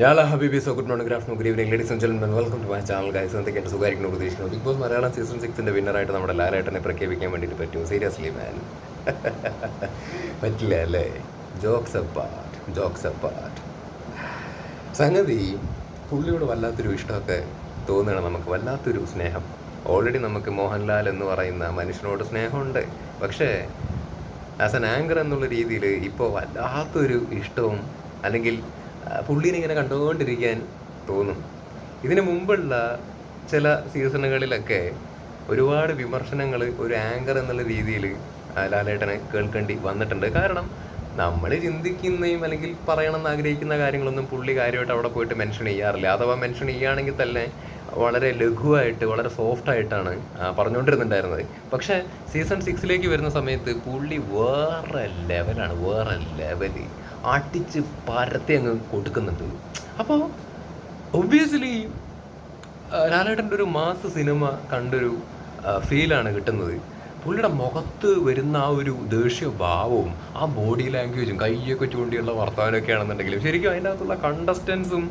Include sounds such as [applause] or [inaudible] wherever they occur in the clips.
ഞാള ഹബീബി so good morning good good evening ladies and gentlemen. Welcome to my channel guys എന്തൊക്കെയാണ് സുഖമായിരിക്കുന്നു പ്രതീക്ഷിക്കുന്നു. Big Boss Malayalam season സിക്സിന്റെ വിന്നറായിട്ട് നമ്മുടെ ലാലേട്ടനെ പ്രഖ്യാപിക്കാൻ വേണ്ടിയിട്ട് പറ്റുമോ? സീരിയസ്ലി മാൻ [laughs] പറ്റില്ല അല്ലേ? ജോക്സ് അപ്പാർട്ട് ജോക്സ് അപ്പാർട്ട് സംഗതി പുള്ളിയോട് വല്ലാത്തൊരു ഇഷ്ടമൊക്കെ തോന്നുകയാണ് നമുക്ക്. വല്ലാത്തൊരു സ്നേഹം. ഓൾറെഡി നമുക്ക് മോഹൻലാൽ എന്ന് പറയുന്ന മനുഷ്യനോട് സ്നേഹമുണ്ട്. പക്ഷേ ആസ് എൻ ആങ്കർ എന്നുള്ള രീതിയിൽ ഇപ്പോൾ വല്ലാത്തൊരു ഇഷ്ടവും അല്ലെങ്കിൽ പുള്ളീനെ ഇങ്ങനെ കണ്ടുകൊണ്ടിരിക്കാൻ തോന്നും. ഇതിനു മുമ്പുള്ള ചില സീസണുകളിലൊക്കെ ഒരുപാട് വിമർശനങ്ങൾ ഒരു ആങ്കർ എന്നുള്ള രീതിയിൽ ലാലേട്ടനെ കേൾക്കേണ്ടി വന്നിട്ടുണ്ട്. കാരണം നമ്മൾ ചിന്തിക്കുന്നതും അല്ലെങ്കിൽ പറയണമെന്ന് ആഗ്രഹിക്കുന്ന കാര്യങ്ങളൊന്നും പുള്ളി കാര്യമായിട്ട് അവിടെ പോയിട്ട് മെൻഷൻ ചെയ്യാറില്ല. അഥവാ മെൻഷൻ ചെയ്യുകയാണെങ്കിൽ തന്നെ വളരെ ലഘുവായിട്ട് വളരെ സോഫ്റ്റ് ആയിട്ടാണ് പറഞ്ഞുകൊണ്ടിരുന്നുണ്ടായിരുന്നത്. പക്ഷേ സീസൺ സിക്സിലേക്ക് വരുന്ന സമയത്ത് പുള്ളി വേറെ ലെവലാണ് വേറെ ലെവൽ അടിച്ച് പരത്തി അങ്ങ് കൊടുക്കുന്നുണ്ട്. അപ്പോൾ ഒബ്വിയസ്ലി ലാലേട്ടന്റെ ഒരു മാസ് സിനിമ കണ്ടൊരു ഫീലാണ് കിട്ടുന്നത്. പുള്ളിയുടെ മുഖത്ത് വരുന്ന ആ ഒരു ദേഷ്യ ഭാവവും ആ ബോഡി ലാംഗ്വേജും കൈയൊക്കെ ചൂണ്ടിയുള്ള വർത്തമാനമൊക്കെ ആണെന്നുണ്ടെങ്കിലും ശരിക്കും അതിന്റെ അകത്തുള്ള കണ്ടസ്റ്റൻസും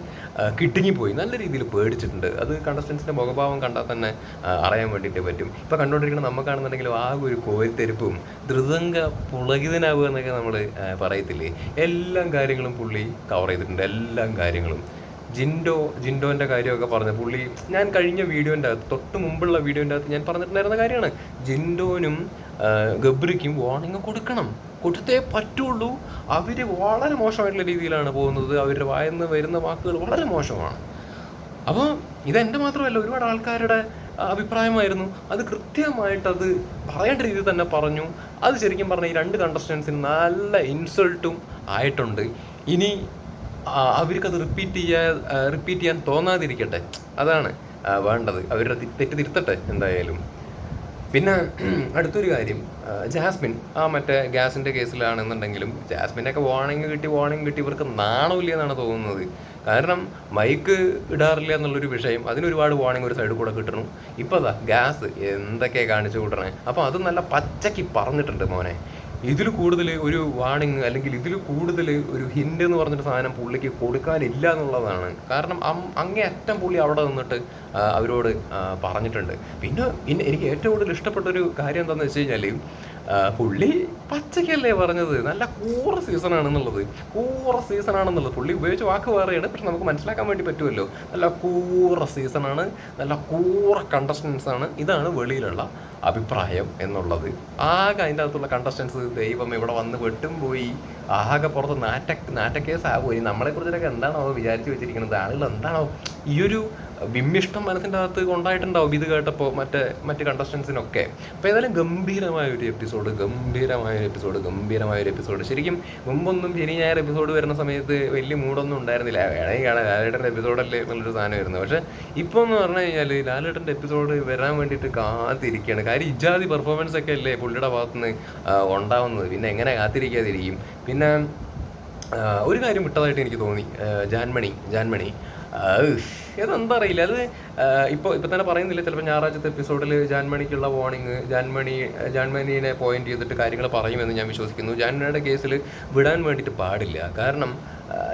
കിട്ടിങ്ങിപ്പോയി നല്ല രീതിയിൽ പേടിച്ചിട്ടുണ്ട്. അത് കണ്ടസ്റ്റൻസിന്റെ മുഖഭാവം കണ്ടാൽ തന്നെ അറിയാൻ വേണ്ടിയിട്ട് പറ്റും. ഇപ്പോൾ കണ്ടുകൊണ്ടിരിക്കുന്ന നമുക്കാണെന്നുണ്ടെങ്കിലും ആ ഒരു കോരിത്തെരുപ്പും ധൃതങ്ക പുളകിതനാവുക എന്നൊക്കെ നമ്മൾ പറയത്തില്ലേ? എല്ലാ കാര്യങ്ങളും പുള്ളി കവർ ചെയ്തിട്ടുണ്ട്. എല്ലാ കാര്യങ്ങളും. ജിൻഡോ ജിൻഡോന്റെ കാര്യമൊക്കെ പറഞ്ഞു പുള്ളി ഞാൻ കഴിഞ്ഞ വീഡിയോന്റെ അകത്ത് തൊട്ട് മുമ്പുള്ള വീഡിയോന്റെ അകത്ത് ഞാൻ പറഞ്ഞിട്ടുണ്ടായിരുന്ന കാര്യമാണ്. ജിൻഡോനും ഗബ്രിക്കും വാർണിംഗ് കൊടുക്കണം. കൊടുത്തേ പറ്റുള്ളൂ. അവർ വളരെ മോശമായിട്ടുള്ള രീതിയിലാണ് പോകുന്നത്. അവരുടെ വായന്ന് വരുന്ന വാക്കുകൾ വളരെ മോശമാണ്. അപ്പോൾ ഇതെന്റെ മാത്രമല്ല ഒരുപാട് ആൾക്കാരുടെ അഭിപ്രായമായിരുന്നു. അത് കൃത്യമായിട്ട് അത് പറയേണ്ട രീതിയിൽ തന്നെ പറഞ്ഞു. അത് ശരിക്കും പറഞ്ഞാൽ ഈ രണ്ട് കണ്ടസ്റ്റൻസിന് നല്ല ഇൻസൾട്ടും ആയിട്ടുണ്ട്. ഇനി അവർക്കത് റിപ്പീറ്റ് ചെയ്യാ റിപ്പീറ്റ് ചെയ്യാൻ തോന്നാതിരിക്കട്ടെ. അതാണ് വേണ്ടത്. അവരുടെ തെറ്റ് തിരുത്തട്ടെ എന്തായാലും. പിന്നെ [clears throat] അടുത്തൊരു കാര്യം. ജാസ്മിൻ ആ മറ്റേ ഗ്യാസിന്റെ കേസിലാണെന്നുണ്ടെങ്കിലും ജാസ്മിനൊക്കെ വാണിംഗ് കിട്ടി വാണിംഗ് കിട്ടി. ഇവർക്ക് നാണമില്ല എന്നാണ് തോന്നുന്നത്. കാരണം മൈക്ക് ഇടാറില്ല എന്നുള്ളൊരു വിഷയം. അതിനൊരുപാട് വാണിംഗ് ഒരു സൈഡിൽ കൂടെ കിട്ടണം. ഇപ്പോൾ അതാ ഗ്യാസ് എന്തൊക്കെ കാണിച്ചു കൂട്ടണേ? അപ്പോൾ അത് നല്ല പച്ചയ്ക്ക് പറഞ്ഞിട്ടുണ്ട് മോനെ. ഇതിൽ കൂടുതൽ ഒരു വാണിങ് അല്ലെങ്കിൽ ഇതിൽ കൂടുതൽ ഒരു ഹിൻഡ് എന്ന് പറഞ്ഞൊരു സാധനം പുള്ളിക്ക് കൊടുക്കാനില്ല എന്നുള്ളതാണ്. കാരണം അങ്ങേ അറ്റം പുള്ളി അവിടെ നിന്നിട്ട് അവരോട് പറഞ്ഞിട്ടുണ്ട്. പിന്നെ എനിക്ക് ഏറ്റവും കൂടുതൽ ഇഷ്ടപ്പെട്ട ഒരു കാര്യം എന്താണെന്ന് വെച്ച് കഴിഞ്ഞാൽ പുള്ളി പച്ചയ്ക്കല്ലേ പറഞ്ഞത്? നല്ല കൂറ സീസൺ ആണെന്നുള്ളത്. കൂറ സീസൺ ആണെന്നുള്ളത്. പുള്ളി ഉപയോഗിച്ച വാക്ക് വേറെയാണ് പക്ഷെ നമുക്ക് മനസ്സിലാക്കാൻ വേണ്ടി പറ്റുമല്ലോ. നല്ല കൂറ സീസൺ ആണ് നല്ല കൂറ കണ്ടസ്റ്റൻസ് ആണ്. ഇതാണ് വെളിയിലുള്ള അഭിപ്രായം എന്നുള്ളത്. ആകെ അതിന്റെ അകത്തുള്ള കണ്ടസ്റ്റൻസ് ദൈവം ഇവിടെ വന്ന് വെട്ടും പോയി. ആകെ പുറത്ത് നാറ്റ നാറ്റക്കേസ് ആകുമോ നമ്മളെ കുറിച്ചിട്ടൊക്കെ എന്താണോ വിചാരിച്ചു വെച്ചിരിക്കുന്നത്? ആളുകൾ എന്താണോ ഈ ഒരു വിമ്മിഷ്ടം മനസ്സിന്റെ അകത്ത് ഉണ്ടായിട്ടുണ്ടാവും. ഇത് കേട്ടപ്പോൾ മറ്റേ മറ്റ് കണ്ടസ്റ്റൻസിനൊക്കെ അപ്പോൾ ഏതായാലും ഗംഭീരമായ ഒരു എപ്പിസോഡ് ഗംഭീരമായ ഒരു എപ്പിസോഡ് ഗംഭീരമായ ഒരു എപ്പിസോഡ് ശരിക്കും മുമ്പൊന്നും ശനി ഞായർ എപ്പിസോഡ് വരുന്ന സമയത്ത് വലിയ മൂടൊന്നും ഉണ്ടായിരുന്നില്ല. വേണമെങ്കിൽ കാണാൻ ലാലേട്ടന്റെ എപ്പിസോഡല്ലേ എന്നുള്ളൊരു വരുന്നത്. പക്ഷേ ഇപ്പോൾ എന്ന് പറഞ്ഞു കഴിഞ്ഞാൽ ലാലേട്ടന്റെ എപ്പിസോഡ് വരാൻ വേണ്ടിയിട്ട് കാത്തിരിക്കുകയാണ്. കാര്യം ഇജാതി പെർഫോമൻസ് ഒക്കെ അല്ലേ പുള്ളിയുടെ ഭാഗത്തുനിന്ന് ഉണ്ടാവുന്നത്. പിന്നെ എങ്ങനെ കാത്തിരിക്കാതിരിക്കും. പിന്നെ ഒരു കാര്യം വിട്ടതായിട്ട് എനിക്ക് തോന്നി. ജാൻമണി ജാൻമണി. അതെന്താ അറിയില്ല അത് ഇപ്പോൾ ഇപ്പം തന്നെ പറയുന്നില്ല ചിലപ്പോൾ ഞായറാഴ്ചത്തെ എപ്പിസോഡിൽ ജാൻമണിക്കുള്ള വാർണിംഗ് ജാൻമണി ജാൻമണിനെ പോയിന്റ് ചെയ്തിട്ട് കാര്യങ്ങൾ പറയുമെന്ന് ഞാൻ വിശ്വസിക്കുന്നു. ജാൻമണിയുടെ കേസിൽ വിടാൻ വേണ്ടിയിട്ട് പാടില്ല. കാരണം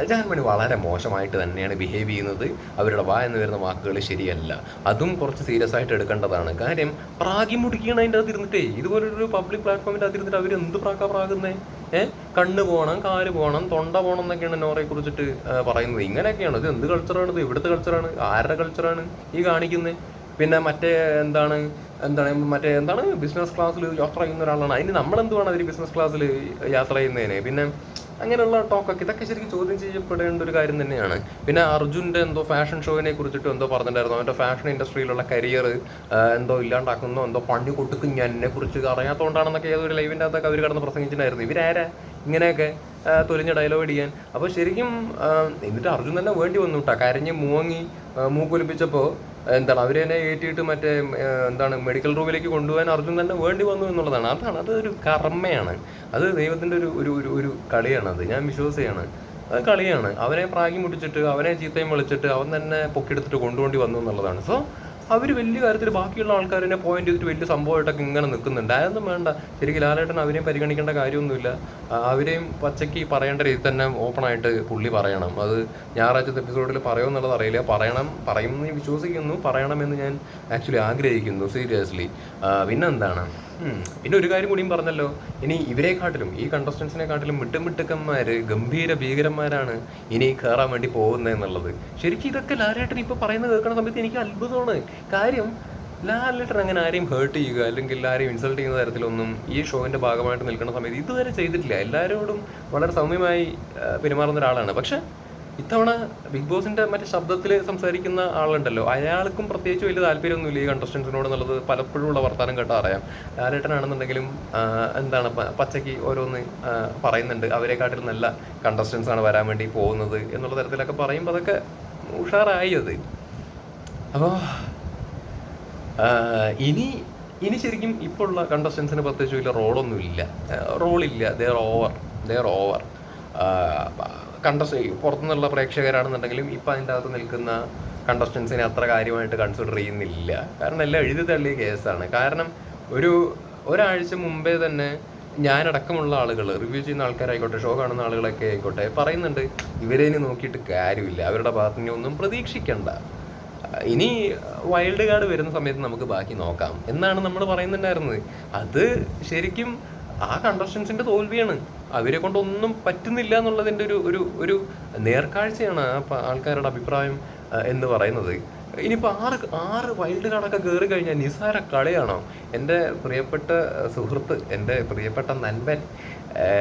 ജാൻമണി വളരെ മോശമായിട്ട് തന്നെയാണ് ബിഹേവ് ചെയ്യുന്നത്. അവരുടെ വാ എന്ന് വരുന്ന വാക്കുകൾ ശരിയല്ല. അതും കുറച്ച് സീരിയസ് ആയിട്ട് എടുക്കേണ്ടതാണ്. കാര്യം പ്രാഗി മുടിക്കണം അതിന്റെ അകത്ത് ഇരുന്നിട്ടേ. ഇതുപോലൊരു പബ്ലിക് പ്ലാറ്റ്ഫോമിന്റെ അകത്ത് ഇരുന്നിട്ട് അവർ എന്ത് പ്രാക്കാ പ്രാകുന്നേ? ഏഹ് കണ്ണ് പോകണം കാൽ പോകണം തൊണ്ട പോകണം എന്നൊക്കെയാണ് നോറയെ കുറിച്ചിട്ട് പറയുന്നത്. ഇങ്ങനെയൊക്കെയാണ്. ഇത് എന്ത് കൾച്ചറാണ് ഇത്? ഇവിടുത്തെ കൾച്ചറാണ് ആരുടെ കൾച്ചറാണ് ഈ കാണിക്കുന്നത് പിന്നെ മറ്റേ എന്താണ്? എന്താണ് മറ്റേ എന്താണ്? ബിസിനസ് ക്ലാസ്സിൽ യാത്ര ചെയ്യുന്ന ഒരാളാണ്. അതിന് നമ്മൾ എന്തുവാണ് അതിന് ബിസിനസ് ക്ലാസ്സിൽ യാത്ര ചെയ്യുന്നതിന്? പിന്നെ അങ്ങനെയുള്ള ടോക്കൊക്കെ ഇതൊക്കെ ശരിക്കും ചോദ്യം ചെയ്യപ്പെടേണ്ട ഒരു കാര്യം തന്നെയാണ്. പിന്നെ അർജുന്റെ എന്തോ ഫാഷൻ ഷോയിനെ കുറിച്ചിട്ട് എന്തോ പറഞ്ഞിട്ടുണ്ടായിരുന്നു. അവന്റെ ഫാഷൻ ഇൻഡസ്ട്രിയിലുള്ള കരിയർ എന്തോ ഇല്ലാണ്ടാക്കുന്നു എന്തോ പണി കൊടുക്കും ഞാൻ എന്നെ കുറിച്ച് അറിയാത്തതുകൊണ്ടാണെന്നൊക്കെ ഏതൊരു ലൈവിന്റെ അകത്തൊക്കെ അവർ കടന്ന് പ്രസംഗിച്ചിട്ടുണ്ടായിരുന്നു. ഇവരാരാ? ഇങ്ങനെയൊക്കെ തൊലിഞ്ഞ ഡയലോഗ് അടിക്കാൻ. അപ്പോൾ ശരിക്കും എന്നിട്ട് അർജുൻ തന്നെ വേണ്ടി വന്നു കേട്ടോ കരഞ്ഞ് മൂങ്ങി മൂക്കൊലിപ്പിച്ചപ്പോൾ എന്താണ് അവർ തന്നെ ഏറ്റിയിട്ട് മറ്റേ എന്താണ് മെഡിക്കൽ റൂമിലേക്ക് കൊണ്ടുപോകാൻ അർജുൻ തന്നെ വേണ്ടി വന്നു എന്നുള്ളതാണ്. അതാണ് അതൊരു കർമ്മയാണ്. അത് ദൈവത്തിന്റെ ഒരു ഒരു ഒരു ഒരു കളിയാണ് അത്. ഞാൻ വിശ്വസിയാണ് അത് കളിയാണ്. അവനെ പ്രാഗി മുടിച്ചിട്ട് അവനെ ചീത്തയും വിളിച്ചിട്ട് അവൻ തന്നെ പൊക്കിയെടുത്തിട്ട് കൊണ്ടുപോണ്ടി വന്നു എന്നുള്ളതാണ്. സോ അവർ വലിയ കാര്യത്തിൽ ബാക്കിയുള്ള ആൾക്കാരെ പോയിന്റ് ചെയ്തിട്ട് വലിയ സംഭവമായിട്ടൊക്കെ ഇങ്ങനെ നിൽക്കുന്നുണ്ട് അതൊന്നും വേണ്ട. ശരിക്കും ലാലേട്ടൻ അവരെയും പരിഗണിക്കേണ്ട കാര്യമൊന്നുമില്ല. അവരെയും പച്ചയ്ക്ക് പറയേണ്ട രീതി തന്നെ ഓപ്പണായിട്ട് പുള്ളി പറയണം. അത് ഞായറാഴ്ചത്തെ എപ്പിസോഡിൽ പറയുമെന്നുള്ളത് അറിയില്ല. പറയണം പറയുമെന്ന് വിശ്വസിക്കുന്നു. പറയണമെന്ന് ഞാൻ ആക്ച്വലി ആഗ്രഹിക്കുന്നു. സീരിയസ്ലി പിന്നെന്താണ്. പിന്നെ ഒരു കാര്യം കൂടിയും പറഞ്ഞല്ലോ. ഇനി ഇവരെക്കാട്ടിലും ഈ കണ്ടസ്റ്റൻസിനെ കണ്ടസ്റ്റൻസിനെക്കാട്ടിലും മിട്ടുമിട്ടുക്കന്മാര് ഗംഭീര ഭീകരന്മാരാണ് ഇനി കയറാൻ വേണ്ടി പോകുന്നത് എന്നുള്ളത് ശരിക്കും ഇതൊക്കെ ലാലേട്ടൻ ഇപ്പൊ പറയുന്നത് കേൾക്കുന്ന സമയത്ത് എനിക്ക് അത്ഭുതമാണ്. കാര്യം ലാലേട്ടൻ അങ്ങനെ ആരെയും ഹേർട്ട് ചെയ്യുക അല്ലെങ്കിൽ ആരെയും ഇൻസൾട്ട് ചെയ്യുന്ന തരത്തിലൊന്നും ഈ ഷോവിന്റെ ഭാഗമായിട്ട് നിൽക്കുന്ന സമയത്ത് ഇതുവരെ ചെയ്തിട്ടില്ല. എല്ലാവരോടും വളരെ സൗമ്യമായി പെരുമാറുന്ന ഒരാളാണ്. പക്ഷെ ഇത്തവണ ബിഗ് ബോസിന്റെ മറ്റേ ശബ്ദത്തിൽ സംസാരിക്കുന്ന ആളുണ്ടല്ലോ. അയാൾക്കും പ്രത്യേകിച്ച് വലിയ താല്പര്യമൊന്നുമില്ല ഈ കണ്ടസ്റ്റൻസിനോട് എന്നുള്ളത് പലപ്പോഴും ഉള്ള വർത്താനം കേട്ടാൽ അറിയാം. ലാലേട്ടനാണെന്നുണ്ടെങ്കിലും എന്താണ് പച്ചയ്ക്ക് ഓരോന്ന് പറയുന്നുണ്ട്. അവരെക്കാട്ടിലും നല്ല കണ്ടസ്റ്റൻസ് ആണ് വരാൻ വേണ്ടി പോകുന്നത് എന്നുള്ള തരത്തിലൊക്കെ പറയുമ്പോൾ അതൊക്കെ ഉഷാറായി അത്. അപ്പോൾ ഇനി ഇനി ശരിക്കും ഇപ്പോൾ ഉള്ള കണ്ടസ്റ്റൻസിന് പ്രത്യേകിച്ച് വലിയ റോളൊന്നുമില്ല റോളില്ല ദർ ഓവർ ദർ ഓവർ കണ്ടസ്റ്റ് പുറത്തുനിന്നുള്ള പ്രേക്ഷകരാണെന്നുണ്ടെങ്കിലും ഇപ്പം അതിന്റെ അകത്ത് നിൽക്കുന്ന കണ്ടസ്റ്റൻസിനെ അത്ര കാര്യമായിട്ട് കൺസിഡർ ചെയ്യുന്നില്ല. കാരണം എല്ലാം എഴുതി തള്ളിയ കേസാണ് കാരണം ഒരു ഒരാഴ്ച മുമ്പേ തന്നെ ഞാനടക്കമുള്ള ആളുകൾ റിവ്യൂ ചെയ്യുന്ന ആൾക്കാരായിക്കോട്ടെ ഷോ കാണുന്ന ആളുകളൊക്കെ ആയിക്കോട്ടെ പറയുന്നുണ്ട് ഇവരെ ഇനി നോക്കിയിട്ട് കാര്യമില്ല. അവരുടെ ഭാഗത്ത് ഒന്നും പ്രതീക്ഷിക്കണ്ട. ഇനി വൈൽഡ് കാർഡ് വരുന്ന സമയത്ത് നമുക്ക് ബാക്കി നോക്കാം. എന്നാണ് നമ്മൾ പറയുന്നുണ്ടായിരുന്നത്. അത് ശരിക്കും ആ കണ്ടസ്റ്റൻസിന്റെ തോൽവിയാണ്. അവരെ കൊണ്ടൊന്നും പറ്റുന്നില്ല എന്നുള്ളതിന്റെ ഒരു ഒരു ഒരു നേർക്കാഴ്ചയാണ് ആൾക്കാരുടെ അഭിപ്രായം എന്ന് പറയുന്നത്. ഇനിയിപ്പോൾ ആറ് ആറ് വൈൽഡ് കാർഡൊക്കെ കയറി കഴിഞ്ഞാൽ നിസാര കളിയാണോ? എന്റെ പ്രിയപ്പെട്ട സുഹൃത്ത് എന്റെ പ്രിയപ്പെട്ട നൻപൻ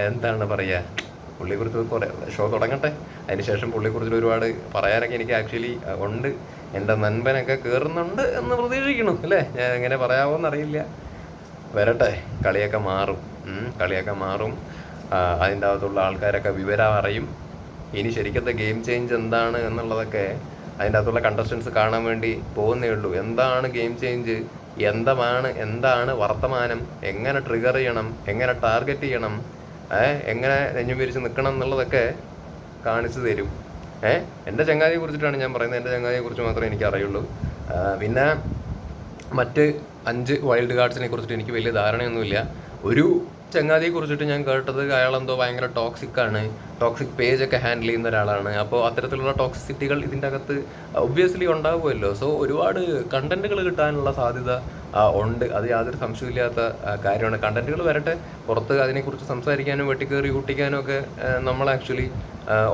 എന്താണ് പറയുക പുള്ളിയെക്കുറിച്ച് കുറേ ഷോ തുടങ്ങട്ടെ. അതിനുശേഷം പുള്ളിയെക്കുറിച്ച് ഒരുപാട് പറയാനൊക്കെ എനിക്ക് ആക്ച്വലി ഉണ്ട്. എന്റെ നൻപനൊക്കെ കയറുന്നുണ്ട് എന്ന് പ്രതീക്ഷിക്കണം അല്ലേ? ഞാൻ എങ്ങനെ പറയാമോ എന്നറിയില്ല വരട്ടെ കളിയൊക്കെ മാറും. കളിയൊക്കെ മാറും. അതിന്റെ അകത്തുള്ള ആൾക്കാരൊക്കെ വിവരം അറിയും. ഇനി ശരിക്കത്തെ ഗെയിം ചേഞ്ച് എന്താണ് എന്നുള്ളതൊക്കെ അതിന്റെ അകത്തുള്ള കണ്ടസ്റ്റൻസ് കാണാൻ വേണ്ടി പോകുന്നേ ഉള്ളൂ. എന്താണ് ഗെയിം ചേഞ്ച് എന്താണ് എന്താണ് വർത്തമാനം? എങ്ങനെ ട്രിഗർ ചെയ്യണം? എങ്ങനെ ടാർഗറ്റ് ചെയ്യണം? എങ്ങനെ നെഞ്ഞും വിരിച്ച് നിൽക്കണം എന്നുള്ളതൊക്കെ കാണിച്ചു തരും. ഏഹ് എന്റെ ചങ്ങാതിയെ കുറിച്ചിട്ടാണ് ഞാൻ പറയുന്നത്. എന്റെ ചങ്ങാതിയെ കുറിച്ച് മാത്രമേ എനിക്ക് അറിയുള്ളൂ. പിന്നെ മറ്റ് അഞ്ച് വൈൽഡ് കാർഡ്സിനെ കുറിച്ചിട്ട് എനിക്ക് വലിയ ധാരണയൊന്നുമില്ല. ഒരു ചങ്ങാതിയെ കുറിച്ചിട്ട് ഞാൻ കേട്ടത് അയാളെന്തോ ഭയങ്കര ടോക്സിക് ആണ്. ടോക്സിക് പേജ് ഒക്കെ ഹാൻഡിൽ ചെയ്യുന്ന ഒരാളാണ്. അപ്പോൾ അത്തരത്തിലുള്ള ടോക്സിസിറ്റികൾ ഇതിന്റെ അകത്ത് ഒബ്വിയസ്ലി ഉണ്ടാവുമല്ലോ. സോ ഒരുപാട് കണ്ടന്റുകൾ കിട്ടാനുള്ള സാധ്യത ഉണ്ട്. അത് യാതൊരു സംശയമില്ലാത്ത കാര്യമാണ്. കണ്ടന്റുകൾ വരട്ടെ. പുറത്ത് അതിനെക്കുറിച്ച് സംസാരിക്കാനും വെട്ടിക്കേറി കൂട്ടിക്കാനും ഒക്കെ നമ്മൾ ആക്ച്വലി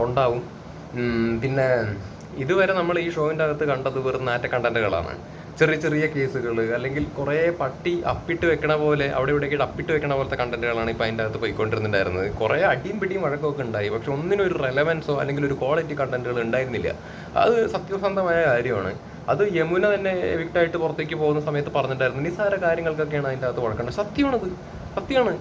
ഉണ്ടാവും. പിന്നെ ഇതുവരെ നമ്മൾ ഈ ഷോവിന്റെ അകത്ത് കണ്ടത് വെറും നാറ്റ കണ്ടന്റുകളാണ് ചെറിയ ചെറിയ കേസുകൾ അല്ലെങ്കിൽ കുറേ പട്ടി അപ്പിട്ട് വെക്കണ പോലെ അവിടെ ഇവിടെയൊക്കെ അപ്പിട്ട് വെക്കണ പോലത്തെ കണ്ടന്റുകളാണ് ഇപ്പോൾ അതിന്റെ അകത്ത് പോയിക്കൊണ്ടിരുന്നുണ്ടായിരുന്നത്. കുറേ അടിയും പിടിയും വഴക്കമൊക്കെ ഉണ്ടായി. പക്ഷെ ഒന്നിനും ഒരു റെലവൻസോ അല്ലെങ്കിൽ ഒരു ക്വാളിറ്റി കണ്ടന്റുകൾ ഉണ്ടായിരുന്നില്ല. അത് സത്യസന്ധമായ കാര്യമാണ്. അത് യമുന തന്നെ എവിക്റ്റ് ആയിട്ട് പുറത്തേക്ക് പോകുന്ന സമയത്ത് പറഞ്ഞിട്ടുണ്ടായിരുന്നു. നിസ്സാര കാര്യങ്ങൾക്കൊക്കെയാണ് അതിന്റെ അകത്ത് വഴക്കേണ്ടത്. സത്യമാണത്. സത്യമാണ്.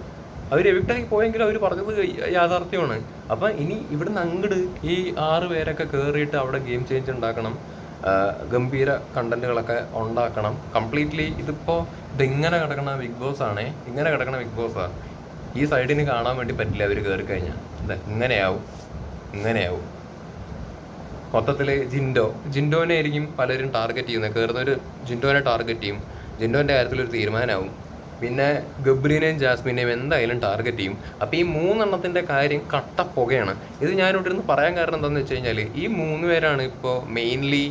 അവർ എവിക്റ്റായി പോയെങ്കിലും അവർ പറഞ്ഞത് യാഥാർത്ഥ്യമാണ്. അപ്പം ഇനി ഇവിടുന്ന് അങ്ങട് ഈ ആറ് പേരൊക്കെ കയറിയിട്ട് അവിടെ ഗെയിം ചേഞ്ച് ഉണ്ടാക്കണം. ഗംഭീര കണ്ടന്റുകളൊക്കെ ഉണ്ടാക്കണം. കംപ്ലീറ്റ്ലി ഇതിപ്പോൾ ഇതിങ്ങനെ കിടക്കണ ബിഗ് ബോസ് ആണ് ഇങ്ങനെ കിടക്കണ ബിഗ് ബോസ് ആ ഈ സൈഡിന് കാണാൻ വേണ്ടി പറ്റില്ല അവർ കയറി കഴിഞ്ഞാൽ ഇങ്ങനെയാവും ഇങ്ങനെയാവും. മൊത്തത്തിൽ ജിൻഡോ ജിൻഡോനെ ആയിരിക്കും പലരും ടാർഗറ്റ് ചെയ്യുന്നത്. കയറുന്നവർ ജിൻഡോനെ ടാർഗറ്റ് ചെയ്യും. ജിൻഡോന്റെ കാര്യത്തിൽ ഒരു തീരുമാനമാവും പിന്നെ ഗബ്രീനെയും ജാസ്മിനെയും എന്തായാലും ടാർഗറ്റ് ചെയ്യും. അപ്പോൾ ഈ മൂന്നെണ്ണത്തിന്റെ കാര്യം കട്ട പുകയാണ്. ഇത് ഞാനിവിടെ ഇരുന്ന് പറയാൻ കാരണം എന്താണെന്ന് വെച്ച് കഴിഞ്ഞാൽ ഈ മൂന്ന് പേരാണ് ഇപ്പോൾ മെയിൻലി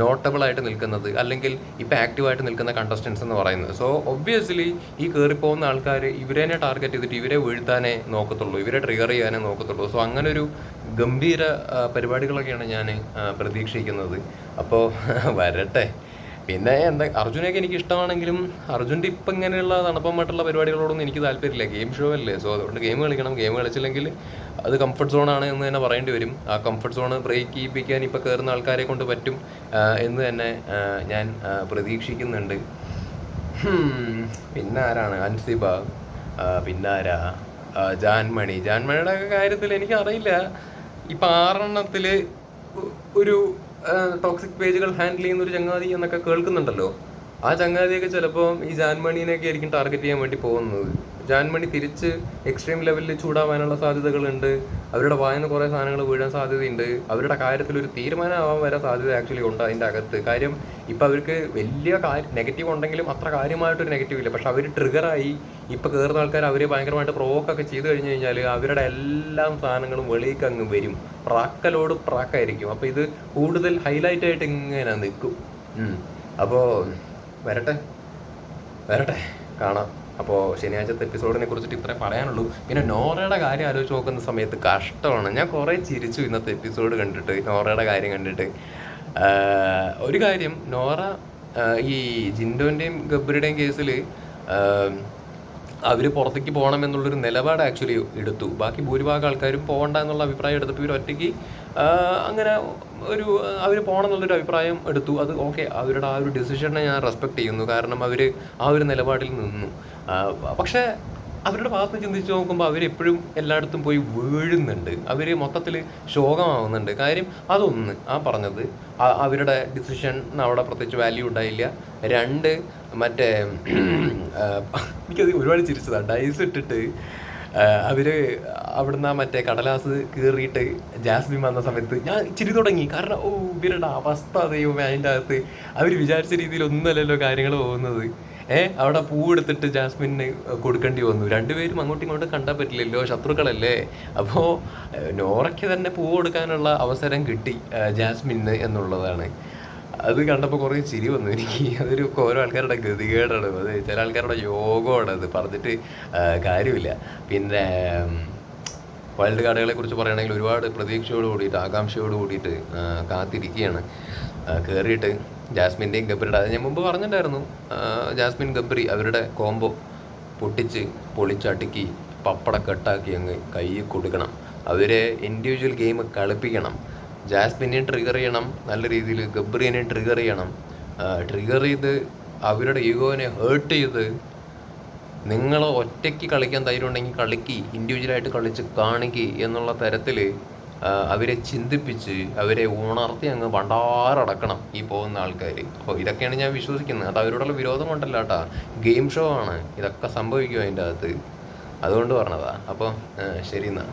നോട്ടബിൾ ആയിട്ട് നിൽക്കുന്നത് അല്ലെങ്കിൽ ഇപ്പം ആക്റ്റീവായിട്ട് നിൽക്കുന്ന കണ്ടസ്റ്റൻസ് എന്ന് പറയുന്നത്. സോ ഒബ്വിയസ്ലി ഈ കയറിപ്പോകുന്ന ആൾക്കാർ ഇവരെ ടാർഗറ്റ് ചെയ്തിട്ട് ഇവരെ വീഴ്ത്താനേ നോക്കത്തുള്ളൂ ഇവരെ ട്രിഗർ ചെയ്യാനേ നോക്കത്തുള്ളൂ. സോ അങ്ങനെ ഒരു ഗംഭീര പരിപാടികളൊക്കെയാണ് ഞാൻ പ്രതീക്ഷിക്കുന്നത്. അപ്പോൾ വരട്ടെ. പിന്നെ എന്താ അർജുനൊക്കെ എനിക്ക് ഇഷ്ടമാണെങ്കിലും അർജുന്റെ ഇപ്പം ഇങ്ങനെയുള്ള തണുപ്പമായിട്ടുള്ള പരിപാടികളോടൊന്നും എനിക്ക് താല്പര്യമില്ല. ഗെയിം ഷോ അല്ലേ? സോ അതുകൊണ്ട് ഗെയിം കളിക്കണം. ഗെയിം കളിച്ചില്ലെങ്കിൽ അത് കംഫർട്ട് സോണാണ് എന്ന് തന്നെ പറയേണ്ടി വരും. ആ കംഫർട്ട് സോൺ ബ്രേക്ക് ചെയ്യിപ്പിക്കാൻ ഇപ്പോൾ കയറുന്ന ആൾക്കാരെ കൊണ്ട് പറ്റും എന്ന് തന്നെ ഞാൻ പ്രതീക്ഷിക്കുന്നുണ്ട്. പിന്നെ ആരാണ്? അൻസിബ പിന്നെ ആരാ? ജാൻമണി. ജാൻമണിയുടെ കാര്യത്തിൽ എനിക്ക് അറിയില്ല. ഇപ്പൊ ആറെണ്ണത്തിൽ ഒരു ടോക്സിക് പേജുകൾ ഹാൻഡിൽ ചെയ്യുന്ന ഒരു ചങ്ങാതി എന്നൊക്കെ കേൾക്കുന്നുണ്ടല്ലോ. ആ ചങ്ങാതിയൊക്കെ ചിലപ്പോൾ ഈ ജാൻമണീനെയൊക്കെ ആയിരിക്കും ടാർഗറ്റ് ചെയ്യാൻ വേണ്ടി പോകുന്നത്. ജാൻമണി തിരിച്ച് എക്സ്ട്രീം ലെവലിൽ ചൂടാവാനുള്ള സാധ്യതകളുണ്ട്. അവരുടെ വായന കുറേ സാധനങ്ങൾ വീഴാൻ സാധ്യതയുണ്ട്. അവരുടെ കാര്യത്തിൽ ഒരു തീരുമാനമാവാൻ വരെ സാധ്യത ആക്ച്വലി ഉണ്ട് അതിന്റെ അകത്ത്. കാര്യം ഇപ്പം അവർക്ക് വലിയ കാര്യം നെഗറ്റീവ് ഉണ്ടെങ്കിലും അത്ര കാര്യമായിട്ടൊരു നെഗറ്റീവ് ഇല്ല. പക്ഷെ അവർ ട്രിഗറായി ഇപ്പം കയറുന്ന ആൾക്കാർ അവരെ ഭയങ്കരമായിട്ട് പ്രോക്കൊക്കെ ചെയ്തു കഴിഞ്ഞു കഴിഞ്ഞാൽ അവരുടെ എല്ലാം സാധനങ്ങളും വെളിയിലേക്ക് അങ്ങ് വരും. പ്രാക്കലോട് പ്രാക്കായിരിക്കും. അപ്പോൾ ഇത് കൂടുതൽ ഹൈലൈറ്റ് ആയിട്ട് ഇങ്ങനെ നിൽക്കും. അപ്പോൾ വരട്ടെ. വരട്ടെ. കാണാം. അപ്പോൾ ശനിയാഴ്ചത്തെ എപ്പിസോഡിനെ കുറിച്ചിട്ട് ഇത്രേ പറയാനുള്ളൂ. പിന്നെ നോറയുടെ കാര്യം ആലോചിച്ച് നോക്കുന്ന സമയത്ത് കഷ്ടമാണ്. ഞാൻ കുറേ ചിരിച്ചു ഇന്നത്തെ എപ്പിസോഡ് കണ്ടിട്ട് നോറയുടെ കാര്യം കണ്ടിട്ട്. ഒരു കാര്യം നോറ ഈ ജിൻഡോന്റെയും ഗബ്ബറുടെയും കേസിൽ അവർ പുറത്തേക്ക് പോകണം എന്നുള്ളൊരു നിലപാട് ആക്ച്വലി എടുത്തു. ബാക്കി ഭൂരിഭാഗം ആൾക്കാരും പോകണ്ട എന്നുള്ള അഭിപ്രായം എടുത്തപ്പോൾ ഇവർ ഒറ്റയ്ക്ക് അങ്ങനെ ഒരു അവർ പോകണം എന്നുള്ളൊരു അഭിപ്രായം എടുത്തു. അത് ഓക്കെ അവരുടെ ആ ഒരു ഡിസിഷനെ ഞാൻ റെസ്പെക്ട് ചെയ്യുന്നു. കാരണം അവർ ആ ഒരു നിലപാടിൽ നിന്നു. പക്ഷേ അവരുടെ ഭാഗത്ത് ചിന്തിച്ച് നോക്കുമ്പോൾ അവരെപ്പോഴും എല്ലായിടത്തും പോയി വീഴുന്നുണ്ട്. അവർ മൊത്തത്തിൽ ശോകമാവുന്നുണ്ട്. കാര്യം അതൊന്ന് ആ പറഞ്ഞത് അവരുടെ ഡിസിഷൻ അവിടെ പ്രത്യേകിച്ച് വാല്യൂ ഉണ്ടായില്ല. രണ്ട് മറ്റേ [clears throat] എനിക്കത് ഒരുപാട് ചിരിച്ചതാണ് ഡൈസ് ഇട്ടിട്ട് അവർ അവിടുന്ന് മറ്റേ കടലാസ് കീറിയിട്ട് ജാസ്മിൻ വന്ന സമയത്ത് ഞാൻ ചിരി തുടങ്ങി. കാരണം ഓ ഇവരുടെ അവസ്ഥ ദൈവമേ അതിന്റെ അകത്ത്. അവർ വിചാരിച്ച രീതിയിൽ ഒന്നുമല്ലല്ലോ കാര്യങ്ങൾ പോകുന്നത്. ഏ അവിടെ പൂ എടുത്തിട്ട് ജാസ്മിന് കൊടുക്കേണ്ടി വന്നു. രണ്ടുപേരും അങ്ങോട്ടും ഇങ്ങോട്ടും കണ്ടാൽ പറ്റില്ലല്ലോ ശത്രുക്കളല്ലേ? അപ്പോൾ നോറയ്ക്ക് തന്നെ പൂ കൊടുക്കാനുള്ള അവസരം കിട്ടി ജാസ്മിന് എന്നുള്ളതാണ്. അത് കണ്ടപ്പോൾ കുറേ ചിരി വന്നു. എനിക്ക് അതൊരു ഓരോ ആൾക്കാരുടെ ഗതികേടാണ്. അത് ചില ആൾക്കാരുടെ യോഗമാണ് അത്. പറഞ്ഞിട്ട് കാര്യമില്ല. പിന്നെ വൈൽഡ് കാർഡുകളെ കുറിച്ച് പറയുകയാണെങ്കിൽ ഒരുപാട് പ്രതീക്ഷയോട് കൂടിയിട്ട് ആകാംക്ഷയോട് കൂടിയിട്ട് കാത്തിരിക്കുകയാണ്. കയറിയിട്ട് ജാസ്മിന്റെയും ഗബ്രിയുടെ അത് ഞാൻ മുമ്പ് പറഞ്ഞിട്ടുണ്ടായിരുന്നു. ജാസ്മിൻ ഗബ്രി അവരുടെ കോംബോ പൊട്ടിച്ച് പൊളിച്ചടുക്കി പപ്പട കെട്ടാക്കി അങ്ങ് കൈ കൊടുക്കണം. അവരെ ഇൻഡിവിജ്വൽ ഗെയിം കളിപ്പിക്കണം. ജാസ്മിനെ ട്രിഗർ ചെയ്യണം. നല്ല രീതിയിൽ ഗബ്രിയനെ ട്രിഗർ ചെയ്യണം. ട്രിഗർ ചെയ്ത് അവരുടെ ഈഗോനെ ഹേർട്ട് ചെയ്ത് നിങ്ങൾ ഒറ്റയ്ക്ക് കളിക്കാൻ ധൈര്യം ഉണ്ടെങ്കിൽ കളിക്ക് ഇൻഡിവിജ്വലായിട്ട് കളിച്ച് കാണിക്കി എന്നുള്ള തരത്തിൽ അവരെ ചിന്തിപ്പിച്ച് അവരെ ഉണർത്തി അങ്ങ് വണ്ടാറടക്കണം ഈ പോകുന്ന ആൾക്കാർ അപ്പോൾ ഇതൊക്കെയാണ് ഞാൻ വിശ്വസിക്കുന്നത്. അത് അവരോടുള്ള വിരോധം കൊണ്ടല്ല കേട്ടാ. ഗെയിം ഷോ ആണ്. ഇതൊക്കെ സംഭവിക്കും അതിന്റെ അകത്ത്. അതുകൊണ്ട് പറഞ്ഞതാ. അപ്പോൾ ശരി എന്നാ.